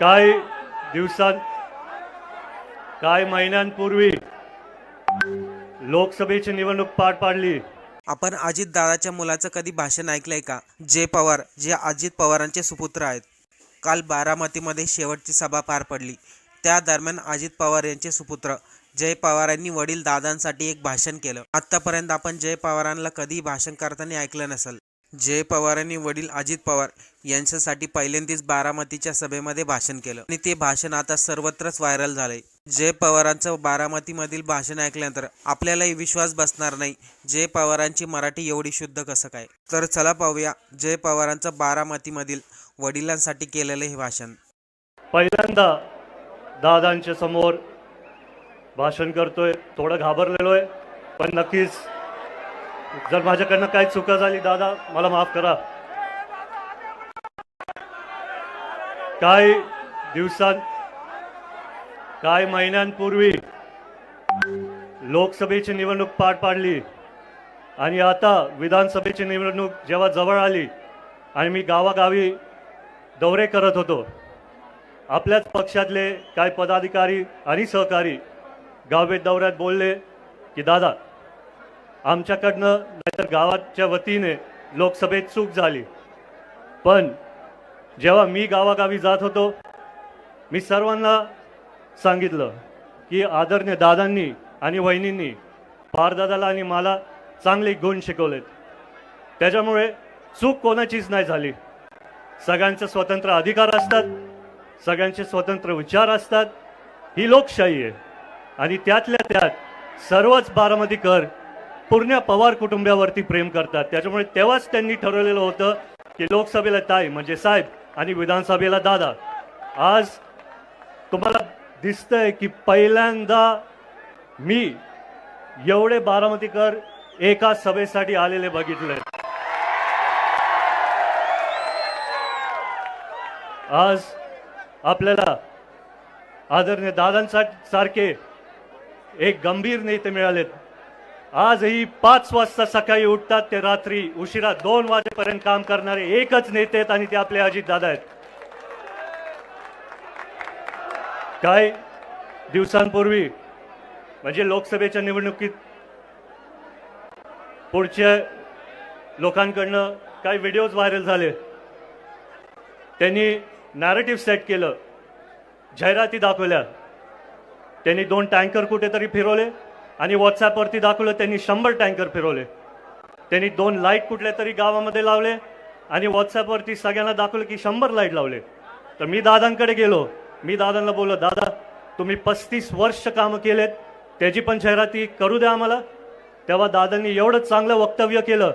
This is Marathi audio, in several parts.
काही दिवसां काही महिन्यांपूर्वी लोकसभेची निवडणूक पार पाडली. आपण अजित दादाच्या मुलाचं कधी भाषण ऐकलंय का? जय पवार जे अजित पवारांचे सुपुत्र आहेत. काल बारामतीमध्ये शेवटची सभा पार पडली. त्या दरम्यान अजित पवार यांचे सुपुत्र जय पवारांनी वडील दादांसाठी एक भाषण केलं. आतापर्यंत आपण जय पवारांना कधी भाषण करताना ऐकलं नसेल. जय पवारांनी वडील अजित पवार यांच्यासाठी पहिल्यांदाच बारामतीच्या सभेमध्ये भाषण केलं. आणि ते भाषण आता सर्वत्रच व्हायरल झालंय. जय पवारांचं बारामतीमधील भाषण ऐकल्यानंतर आपल्यालाही विश्वास बसणार नाही. जय पवारांची मराठी एवढी शुद्ध कसं काय? तर चला पाहूया जय पवारांचं बारामतीमधील वडिलांसाठी केलेलं हे भाषण. पहिल्यांदा दादांच्या समोर भाषण करतोय. थोडं घाबरलेलो आहे पण नक्कीच जर माझ्याकडनं काही चुका झाली दादा मला माफ करा. काही दिवसांत काही महिन्यांपूर्वी लोकसभेची निवडणूक पार पाडली आणि आता विधानसभेची निवडणूक जेव्हा जवळ आली आणि मी गावागावी दौरे करत होतो आपल्याच पक्षातले काही पदाधिकारी आणि सहकारी गावभेट दौऱ्यात बोलले की दादा आमच्याकडनं नाहीतर गावाच्या वतीने लोकसभेत चूक झाली. पण जेव्हा मी गावागावी जात होतो मी सर्वांना सांगितलं की आदरणीय दादांनी आणि वहिनींनी दादाला आणि मला चांगले गुण शिकवलेत. त्याच्यामुळे चूक कोणाचीच नाही झाली. सगळ्यांचे स्वतंत्र अधिकार असतात सगळ्यांचे स्वतंत्र विचार असतात. ही लोकशाही आहे आणि त्यातल्या त्यात सर्वच बारामतीकर पूर्ण पवार कुटुंबियावरती प्रेम करतात. त्याच्यामुळे तेव्हाच त्यांनी ठरवलेलं होतं की लोकसभेला ताई म्हणजे साहेब आणि विधानसभेला दादा. आज तुम्हाला दिसतंय की पहिल्यांदा मी एवढे बारामतीकर एका सभेसाठी आलेले बघितले आज आपल्याला आदरणीय दादांसाठी सारखे एक गंभीर नेते मिळालेत. आजही पाच वाजता सकाळी उठतात ते रात्री उशिरा दोन वाजेपर्यंत काम करणारे एकच नेते आहेत आणि ते आपले अजित दादा आहेत. काय दिवसांपूर्वी म्हणजे लोकसभेच्या निवडणुकीत पुढच्या लोकांकडनं काही व्हिडिओज व्हायरल झाले. त्यांनी नॅरेटिव्ह सेट केलं. जाहिराती दाखवल्या. त्यांनी दोन टँकर कुठेतरी फिरवले. आणि व्हॉट्सॲपवरती दाखवलं त्यांनी शंभर टँकर फिरवले. त्यांनी दोन लाइट कुठल्या तरी गावामध्ये लावले आणि व्हॉट्सॲपवरती सगळ्यांना दाखवलं की शंभर लाइट लावले. तर मी दादांकडे गेलो. मी दादांना बोललो दादा तुम्ही पस्तीस वर्ष कामं केलेत त्याची पण जाहिराती करू द्या आम्हाला. तेव्हा दादांनी एवढं चांगलं वक्तव्य केलं.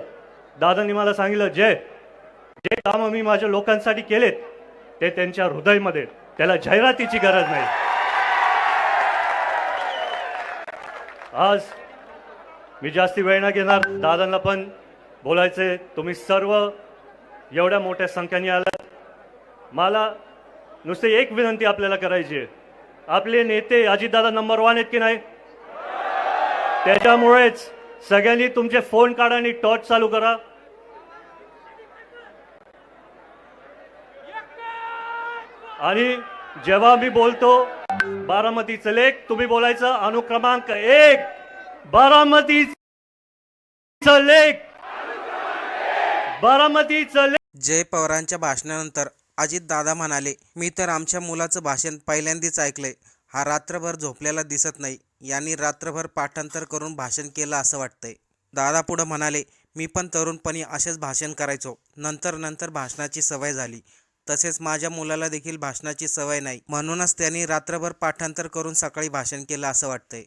दादांनी मला सांगितलं जय जे कामं मी माझ्या लोकांसाठी केलेत ते त्यांच्या हृदयमध्ये त्याला जाहिरातीची गरज नाही. आज मी जास्ती वेळ न घेणार. दादांना पण बोलायचे. तुम्ही सर्व एवढ्या मोठ्या संख्येने आलात. मला नुसते एक विनंती आपल्याला करायची आहे. आपले नेते अजितदादा नंबर वन आहेत की नाही? त्याच्यामुळेच सगळ्यांनी तुमचे फोन काढा आणि टॉर्च चालू करा. आणि जेव्हा मी बोलतो बारामतीचं लेख तुम्ही बोलायचं अनुक्रमांक एक. बारामतीचं लेख बारामतीचं लेख जय पवारांच्या भाषणानंतर अजित दादा म्हणाले मी तर आमच्या मुलाचं भाषण पहिल्यांदाच ऐकलंय. हा रात्रभर झोपलेला दिसत नाही. यांनी रात्रभर पाठांतर करून भाषण केलं असं वाटतंय. दादा पुढं म्हणाले मी पण तरुणपणी असेच भाषण करायचो. नंतर नंतर भाषणाची सवय झाली. तसेच माझ्या मुलाला देखील भाषणाची सवय नाही. म्हणूनच त्यांनी रात्रभर पाठांतर करून सकाळी भाषण केलं असं वाटतंय.